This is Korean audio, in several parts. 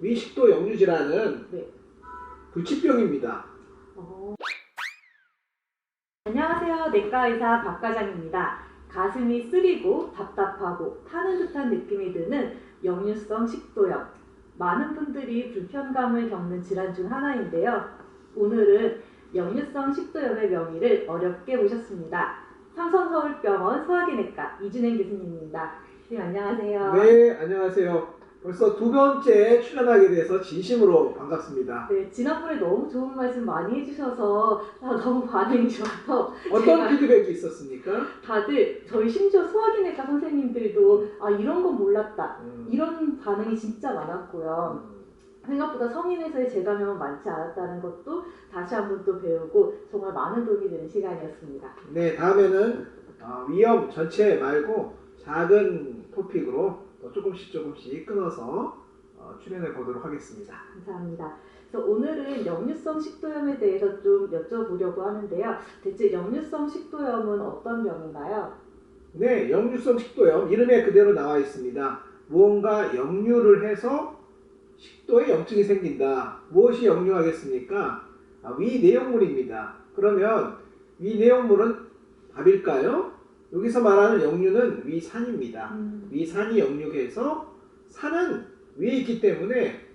위식도 역류 질환은 네. 불치병입니다. 어. 안녕하세요. 내과 의사 박 과장입니다. 가슴이 쓰리고 답답하고 타는 듯한 느낌이 드는 역류성 식도염. 많은 분들이 불편감을 겪는 질환 중 하나인데요. 오늘은 역류성 식도염의 명의를 어렵게 모셨습니다. 삼성서울병원 소화기내과 이준행 교수님입니다. 교수님 안녕하세요. 네, 안녕하세요. 벌써 두 번째 출연하게 돼서 진심으로 반갑습니다. 네, 지난번에 너무 좋은 말씀 많이 해주셔서 아, 너무 반응이 좋아서 어떤 피드백이 있었습니까? 다들 저희 심지어 소화기내과 선생님들도 아 이런 건 몰랐다. 음, 이런 반응이 진짜 많았고요. 음, 생각보다 성인에서의 재감염은 많지 않았다는 것도 다시 한번 또 배우고 정말 많은 도움이 되는 시간이었습니다. 네, 다음에는 어, 위험 전체 말고 작은 토픽으로 더 조금씩 조금씩 끊어서 어, 출연해 보도록 하겠습니다. 감사합니다 그래서 오늘은 역류성 식도염에 대해서 좀 여쭤보려고 하는데요 대체 역류성 식도염은 어떤 병인가요? 네, 역류성 식도염 이름에 그대로 나와 있습니다. 무언가 역류를 해서 식도에 염증이 생긴다. 무엇이 역류하겠습니까? 아, 위 내용물입니다. 그러면 위 내용물은 밥일까요? 여기서 말하는 역류는 위산입니다. 음, 위산이 역류해서 산은 위에 있기 때문에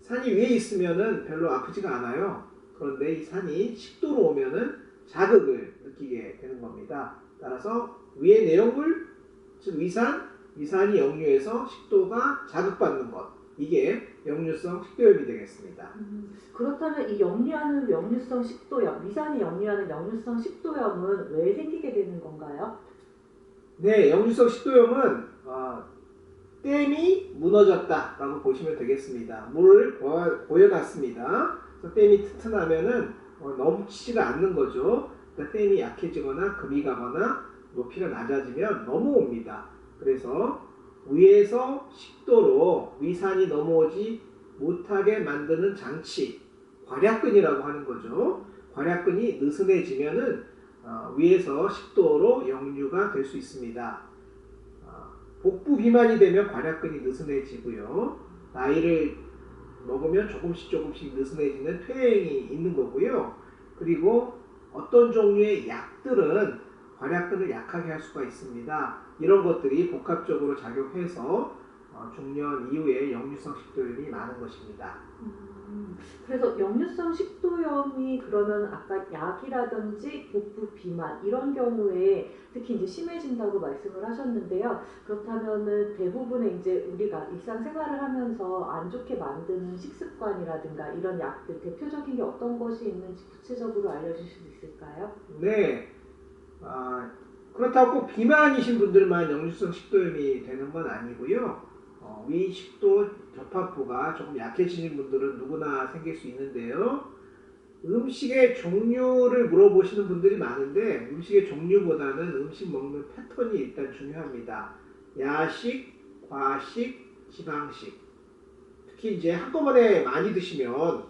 산이 위에 있으면은 별로 아프지가 않아요. 그런데 이 산이 식도로 오면은 자극을 느끼게 되는 겁니다. 따라서 위의 내용물, 즉 위산, 위산이 역류해서 식도가 자극받는 것. 이게 역류성 식도염이 되겠습니다. 음, 그렇다면 이 역류하는 역류성 식도염 위산이 역류하는 역류성 식도염은 왜 생기게 되는 건가요? 네, 역류성 식도염은 어, 댐이 무너졌다라고 보시면 되겠습니다. 물을 보- 보여놨습니다. 댐이 튼튼하면은 어, 넘치지가 않는 거죠. 그러니까 댐이 약해지거나 금이 가거나 높이가 낮아지면 넘어옵니다. 그래서 위에서 식도로 위산이 넘어오지 못하게 만드는 장치, 괄약근이라고 하는 거죠. 괄약근이 느슨해지면은 어, 위에서 식도로 역류가 될 수 있습니다. 어, 복부 비만이 되면 괄약근이 느슨해지고요. 나이를 먹으면 조금씩 조금씩 느슨해지는 퇴행이 있는 거고요. 그리고 어떤 종류의 약들은 괄약근을 약하게 할 수가 있습니다. 이런 것들이 복합적으로 작용해서 어, 중년 이후에 역류성 식도염이 많은 것입니다. 음, 그래서 역류성 식도염이 그러면 아까 약이라든지 복부 비만 이런 경우에 특히 이제 심해진다고 말씀을 하셨는데요. 그렇다면은 대부분의 이제 우리가 일상생활을 하면서 안 좋게 만드는 식습관이라든가 이런 약들 대표적인 게 어떤 것이 있는지 구체적으로 알려주실 수 있을까요? 네. 아, 그렇다고 꼭 비만이신 분들만 역류성 식도염이 되는 건 아니고요. 어, 위 식도 접합부가 조금 약해지신 분들은 누구나 생길 수 있는데요. 음식의 종류를 물어보시는 분들이 많은데 음식의 종류보다는 음식 먹는 패턴이 일단 중요합니다. 야식, 과식, 지방식. 특히 이제 한꺼번에 많이 드시면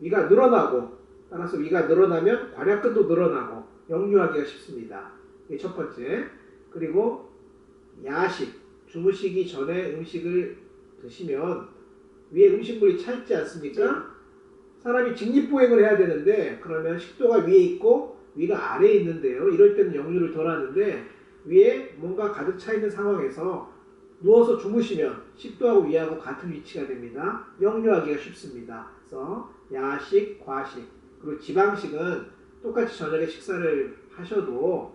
위가 늘어나고 따라서 위가 늘어나면 괄약근도 늘어나고 역류하기가 쉽습니다. 이게 첫 번째. 그리고 야식, 주무시기 전에 음식을 드시면 위에 음식물이 차 있지 않습니까? 사람이 직립보행을 해야 되는데 그러면 식도가 위에 있고 위가 아래에 있는데요. 이럴 때는 역류를 덜 하는데 위에 뭔가 가득 차 있는 상황에서 누워서 주무시면 식도하고 위하고 같은 위치가 됩니다. 역류하기가 쉽습니다. 그래서 야식, 과식, 그리고 지방식은 똑같이 저녁에 식사를 하셔도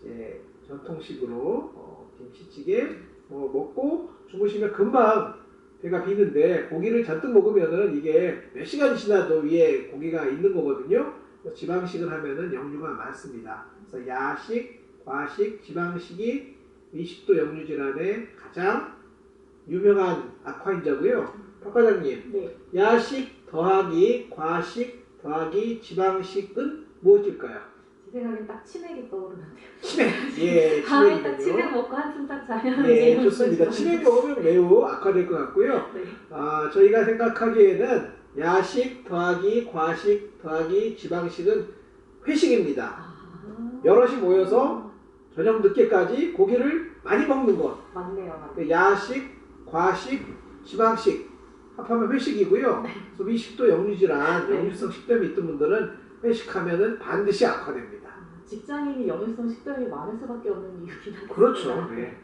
이제 전통식으로 어, 김치찌개 뭐 먹고 주무시면 금방 배가 비는데 고기를 잔뜩 먹으면은 이게 몇 시간이 지나도 위에 고기가 있는 거거든요. 지방식을 하면은 역류가 많습니다. 그래서 야식, 과식, 지방식이 위식도 역류 질환의 가장 유명한 악화인자고요. 박 과장님, 네. 야식 더하기 과식 더하기 지방식은 무엇일까요? 제 생각엔 딱 치맥이 떠오르는데요. 치맥. 예, 다음에 딱. 치맥 먹고 한숨 딱 자면 예, 좋습니다. 먹고 치맥 먹으면 매우 악화될 것 같고요. 네. 아, 저희가 생각하기에는 야식 더하기 과식 더하기 지방식은 회식입니다. 아. 여럿이 모여서 저녁 늦게까지 고기를 많이 먹는 것. 맞네요, 맞네요. 그 야식, 과식, 지방식 합하면 회식이고요. 그래서 위식도 역류질환, 네. 역류성 식도염이 있던 분들은 회식하면은 반드시 악화됩니다. 아, 직장인이 역류성 식도염이 많을 수밖에 없는 이유긴 하겠습니다. 그렇죠. 네.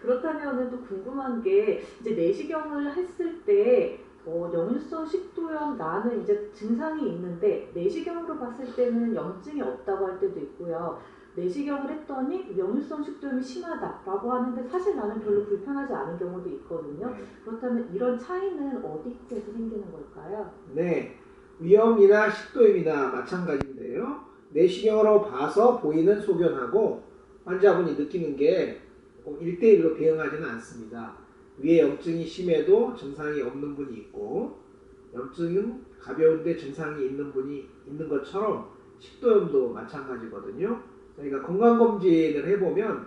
그렇다면 또 궁금한 게 이제 내시경을 했을 때 어, 역류성 식도염 나는 이제 증상이 있는데 내시경으로 봤을 때는 염증이 없다고 할 때도 있고요. 내시경을 했더니 역류성 식도염이 심하다라고 하는데 사실 나는 별로 불편하지 않은 경우도 있거든요. 그렇다면 이런 차이는 어디에서 생기는 걸까요? 네. 위염이나 식도염이나 마찬가지인데요. 내시경으로 봐서 보이는 소견하고 환자분이 느끼는 게 1대1로 대응하지는 않습니다. 위에 염증이 심해도 증상이 없는 분이 있고 염증은 가벼운데 증상이 있는 분이 있는 것처럼 식도염도 마찬가지거든요. 저희가 건강검진을 해보면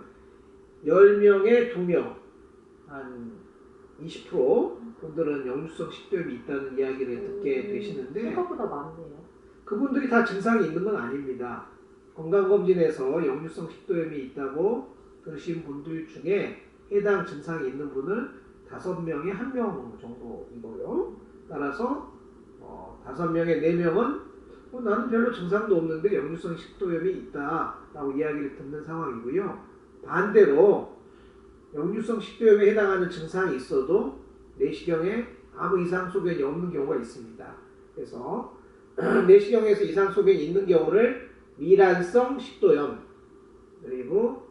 10명에 2명, 한 20% 분들은 역류성 식도염이 있다는 이야기를 듣게 음, 되시는데 생각보다 많네요. 그분들이 다 증상이 있는 건 아닙니다. 건강검진에서 역류성 식도염이 있다고 그러신 분들 중에 해당 증상이 있는 분은 다섯 명에 한 명 정도이고요. 따라서 어, 다섯 명에 네 명은 어, 나는 별로 증상도 없는데 역류성 식도염이 있다라고 이야기를 듣는 상황이고요. 반대로 역류성 식도염에 해당하는 증상이 있어도 내시경에 아무 이상 소견이 없는 경우가 있습니다. 그래서 내시경에서 이상 소견이 있는 경우를 미란성 식도염 그리고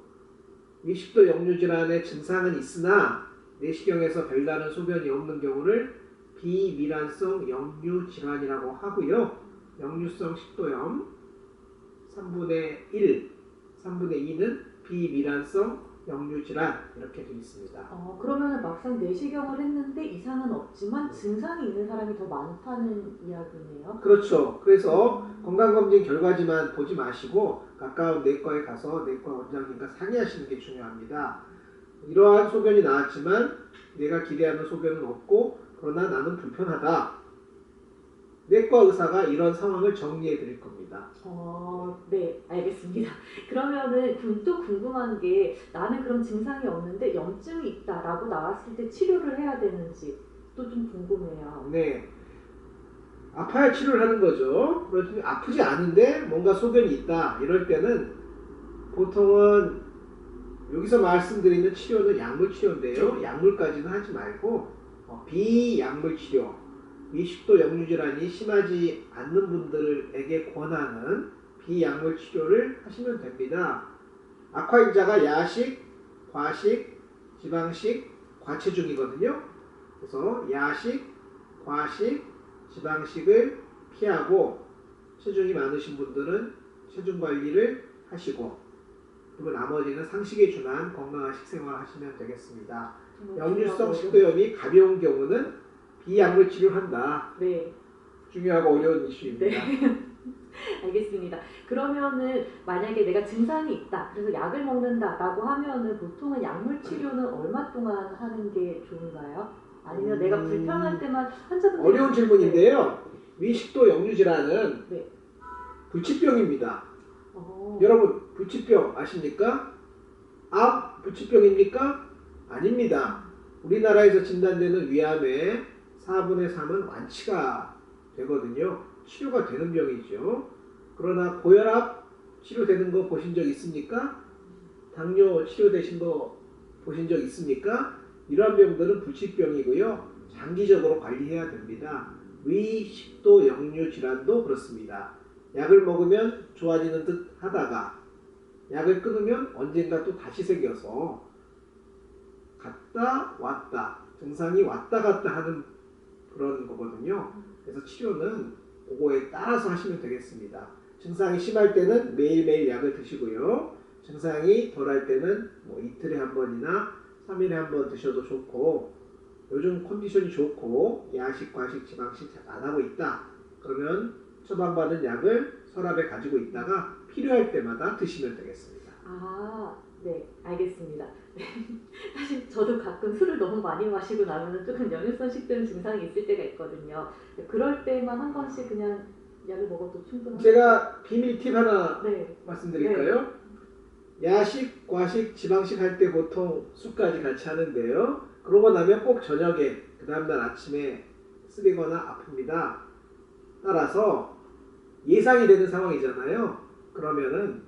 위식도 역류 질환의 증상은 있으나 내시경에서 별다른 소견이 없는 경우를 비미란성 역류 질환이라고 하고요. 역류성 식도염 3분의 1, 3분의 2는 비미란성 역류 질환 이렇게 되어 있습니다. 어, 그러면 막상 내시경을 했는데 이상은 없지만 증상이 있는 사람이 더 많다는 이야기네요. 그렇죠. 그래서 건강검진 결과지만 보지 마시고 가까운 내과에 가서 내과 원장님과 상의하시는 게 중요합니다. 이러한 소견이 나왔지만 내가 기대하는 소견은 없고 그러나 나는 불편하다. 내과 의사가 이런 상황을 정리해 드릴 겁니다. 어, 네, 알겠습니다. 그러면은 또 궁금한 게 나는 그런 증상이 없는데 염증이 있다라고 나왔을 때 치료를 해야 되는지 또 좀 궁금해요. 네. 아파야 치료를 하는 거죠. 그렇지만 아프지 않은데 뭔가 소견이 있다. 이럴 때는 보통은 여기서 말씀드리는 치료는 약물 치료인데요. 약물까지는 하지 말고 어, 비약물 치료, 위 식도 역류 질환이 심하지 않는 분들에게 권하는 비약물 치료를 하시면 됩니다. 악화인자가 야식, 과식, 지방식, 과체중이거든요. 그래서 야식, 과식, 지방식을 피하고 체중이 많으신 분들은 체중 관리를 하시고 그리고 나머지는 상식에 준한 건강한 식생활 하시면 되겠습니다. 역류성 식도염이 가벼운 경우는 비약물 치료한다. 네, 중요하고 어려운 이슈입니다. 알겠습니다. 그러면은 만약에 내가 증상이 있다, 그래서 약을 먹는다라고 하면은 보통은 약물 치료는 얼마 동안 하는 게 좋은가요? 아니면 음. 내가 불편할 때만 환자분들 어려운 질문인데요. 위식도 역류 질환은 네. 불치병입니다. 어, 여러분 불치병 아십니까? 암 불치병입니까? 아닙니다. 우리나라에서 진단되는 위암의 4분의 3은 완치가 되거든요. 치료가 되는 병이죠. 그러나 고혈압 치료되는 거 보신 적 있습니까? 당뇨 치료되신 거 보신 적 있습니까? 이러한 병들은 불치병이고요. 장기적으로 관리해야 됩니다. 위, 식도, 역류 질환도 그렇습니다. 약을 먹으면 좋아지는 듯 하다가 약을 끊으면 언젠가 또 다시 생겨서 갔다 왔다 증상이 왔다 갔다 하는 그런 거거든요. 그래서 치료는 그거에 따라서 하시면 되겠습니다. 증상이 심할 때는 매일매일 약을 드시고요. 증상이 덜할 때는 뭐 이틀에 한 번이나 3일에 한 번 드셔도 좋고 요즘 컨디션이 좋고 야식, 과식, 지방식 잘 안 하고 있다. 그러면 처방받은 약을 서랍에 가지고 있다가 필요할 때마다 드시면 되겠습니다. 아, 네, 알겠습니다. 저도 가끔 술을 너무 많이 마시고 나면 조금 역류성 식도염 증상이 있을 때가 있거든요. 그럴 때만 한 번씩 그냥 약을 먹어도 충분한. 제가 비밀 팁 하나 네, 말씀드릴까요? 야식, 과식, 지방식 할 때 보통 술까지 같이 하는데요. 그러고 나면 꼭 저녁에 그 다음날 아침에 쓰리거나 아픕니다. 따라서 예상이 되는 상황이잖아요. 그러면은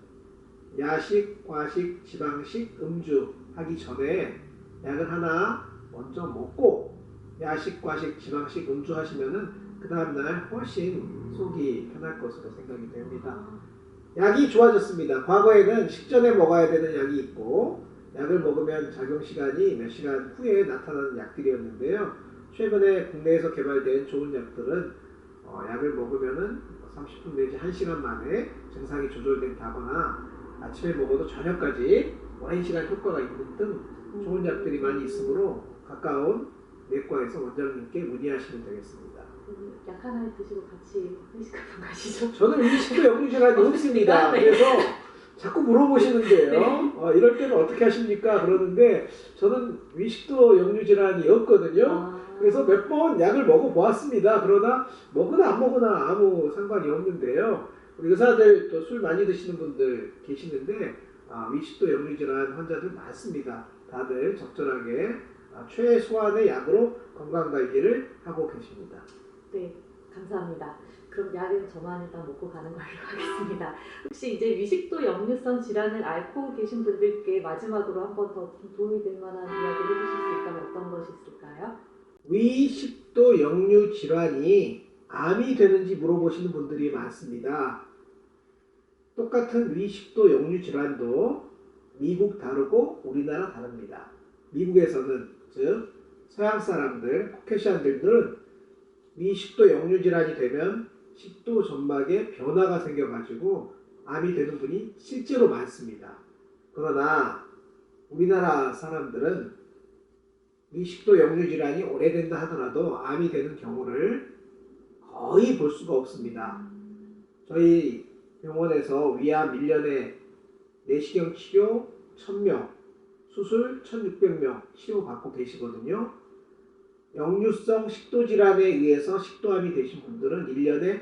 야식, 과식, 지방식, 음주 하기 전에 약을 하나 먼저 먹고 야식, 과식, 지방식, 음주 하시면은 그 다음날 훨씬 속이 편할 것으로 생각이 됩니다. 약이 좋아졌습니다. 과거에는 식전에 먹어야 되는 약이 있고 약을 먹으면 작용 시간이 몇 시간 후에 나타나는 약들이었는데요. 최근에 국내에서 개발된 좋은 약들은 어, 약을 먹으면은 30분 내지 1시간 만에 증상이 조절된다거나 아침에 먹어도 저녁까지 오랜 시간 효과가 있는 등 좋은 약들이 많이 있으므로 가까운 내과에서 원장님께 문의하시면 되겠습니다. 약 하나 드시고 같이 회식 한번 가시죠. 저는 위식도 역류질환이 없습니다. 네. 그래서 자꾸 물어보시는데요. 네. 어, 이럴 때는 어떻게 하십니까? 그러는데 저는 위식도 역류 질환이 없거든요. 아, 그래서 몇 번 약을 먹어 보았습니다. 그러나 먹으나 안 먹으나 아무 상관이 없는데요. 우리 의사들 또 술 많이 드시는 분들 계시는데 아, 위식도 역류 질환 환자들 많습니다. 다들 적절하게 아, 최소한의 약으로 건강 관리를 하고 계십니다. 네, 감사합니다. 그럼 약은 저만 일단 먹고 가는 걸로 하겠습니다. 혹시 이제 위식도 역류성 질환을 앓고 계신 분들께 마지막으로 한 번 더 도움이 될 만한 이야기를 해주실 수 있다면 어떤 것이 있을까요? 위식도 역류 질환이 암이 되는지 물어보시는 분들이 많습니다. 똑같은 위식도 역류 질환도 미국 다르고 우리나라 다릅니다. 미국에서는 즉 서양 사람들, 코케시안들은 위식도 역류 질환이 되면 식도 점막에 변화가 생겨가지고 암이 되는 분이 실제로 많습니다. 그러나 우리나라 사람들은 위식도 역류 질환이 오래된다 하더라도 암이 되는 경우를 거의 볼 수가 없습니다. 저희 병원에서 위암 1년에 내시경 치료 1000명, 수술 1600명 치료받고 계시거든요. 역류성 식도 질환에 의해서 식도암이 되신 분들은 1년에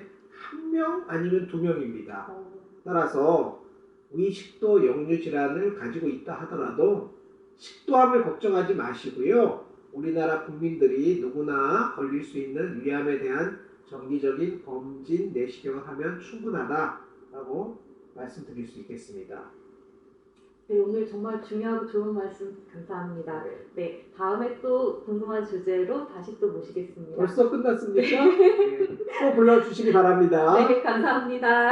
1명 아니면 2명입니다. 어, 따라서 위식도 역류 질환을 가지고 있다 하더라도 식도암을 걱정하지 마시고요. 우리나라 국민들이 누구나 걸릴 수 있는 위암에 대한 정기적인 검진 내시경을 하면 충분하다라고 말씀드릴 수 있겠습니다. 네, 오늘 정말 중요하고 좋은 말씀 감사합니다. 네, 다음에 또 궁금한 주제로 다시 또 모시겠습니다. 벌써 끝났습니까? 네, 또 불러주시기 바랍니다. 네, 감사합니다.